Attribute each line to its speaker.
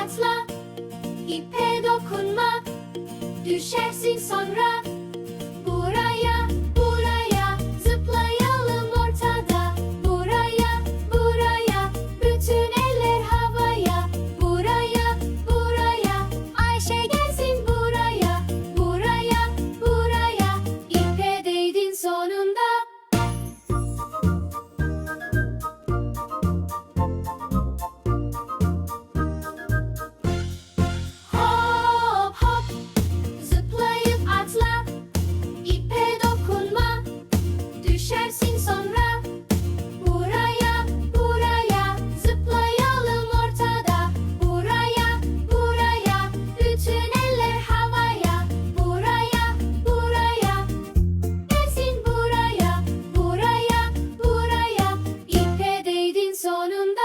Speaker 1: atla, ipe dokunma, düşersin sonra.